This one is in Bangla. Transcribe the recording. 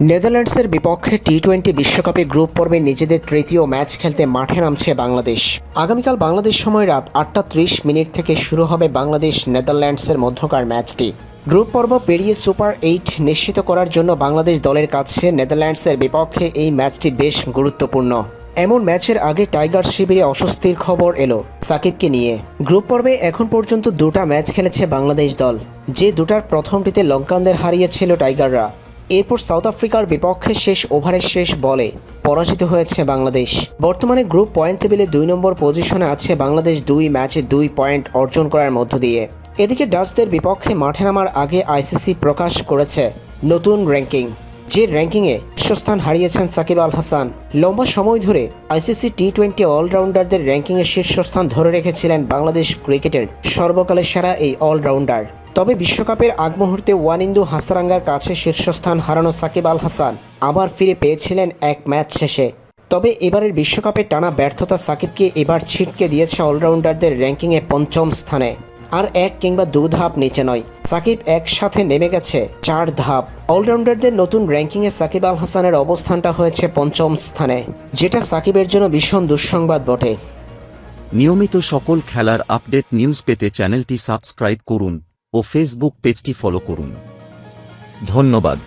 নেদারল্যান্ডসের বিপক্ষে টি টোয়েন্টি বিশ্বকাপে গ্রুপ পর্বে নিজেদের তৃতীয় ম্যাচ খেলতে মাঠে নামছে বাংলাদেশ। আগামীকাল বাংলাদেশ সময় রাত আটটা ত্রিশ মিনিট থেকে শুরু হবে বাংলাদেশ নেদারল্যান্ডসের মধ্যকার ম্যাচটি। গ্রুপ পর্ব পেরিয়ে সুপার এইট নিশ্চিত করার জন্য বাংলাদেশ দলের কাছে নেদারল্যান্ডসের বিপক্ষে এই ম্যাচটি বেশ গুরুত্বপূর্ণ। এমন ম্যাচের আগে টাইগার শিবিরে অস্বস্তির খবর এলো সাকিবকে নিয়ে। গ্রুপ পর্বে এখন পর্যন্ত দুটা ম্যাচ খেলেছে বাংলাদেশ দল। যে দুটার প্রথমটিতে লঙ্কানদের হারিয়েছিল টাইগাররা। এরপর সাউথ আফ্রিকার বিপক্ষে শেষ ওভারের শেষ বলে পরাজিত হয়েছে বাংলাদেশ। বর্তমানে গ্রুপ পয়েন্ট টেবিলে দুই নম্বর পজিশনে আছে বাংলাদেশ দুই ম্যাচে দুই পয়েন্ট অর্জন করার মধ্য দিয়ে। এদিকে ডাচদের বিপক্ষে মাঠে নামার আগে আইসিসি প্রকাশ করেছে নতুন র্যাঙ্কিং। যে র্যাঙ্কিংয়ে শীর্ষস্থান হারিয়েছেন সাকিব আল হাসান, লম্বা সময় ধরে আইসিসি টি টোয়েন্টি অলরাউন্ডারদের র্যাঙ্কিংয়ে শীর্ষস্থান ধরে রেখেছিলেন বাংলাদেশ ক্রিকেটের সর্বকালের সেরা এই অলরাউন্ডার। তবে বিশ্বকাপের আগ মুহূর্তে ওয়ানিন্দু হাসারাঙ্গার কাছে শীর্ষস্থান হারানো সাকিব আল হাসান আবার ফিরে পেয়েছিলেন এক ম্যাচ শেষে। তবে এবারের বিশ্বকাপে টানা ব্যর্থতা সাকিবকে এবার ছিটকে দিয়েছে অলরাউন্ডারদের র্যাঙ্কিংয়ে পঞ্চম স্থানে। আর এক কিংবা দু ধাপ নিচে নয়, সাকিব একসাথে নেমে গেছে চার ধাপ। অলরাউন্ডারদের নতুন র্যাঙ্কিংয়ে সাকিব আল হাসানের অবস্থানটা হয়েছে পঞ্চম স্থানে, যেটা সাকিবের জন্য ভীষণ দুঃসংবাদ বটে। নিয়মিত সকল খেলার আপডেট নিউজ পেতে চ্যানেলটি সাবস্ক্রাইব করুন। ও ফেসবুক পেজটি ফলো করুন। ধন্যবাদ।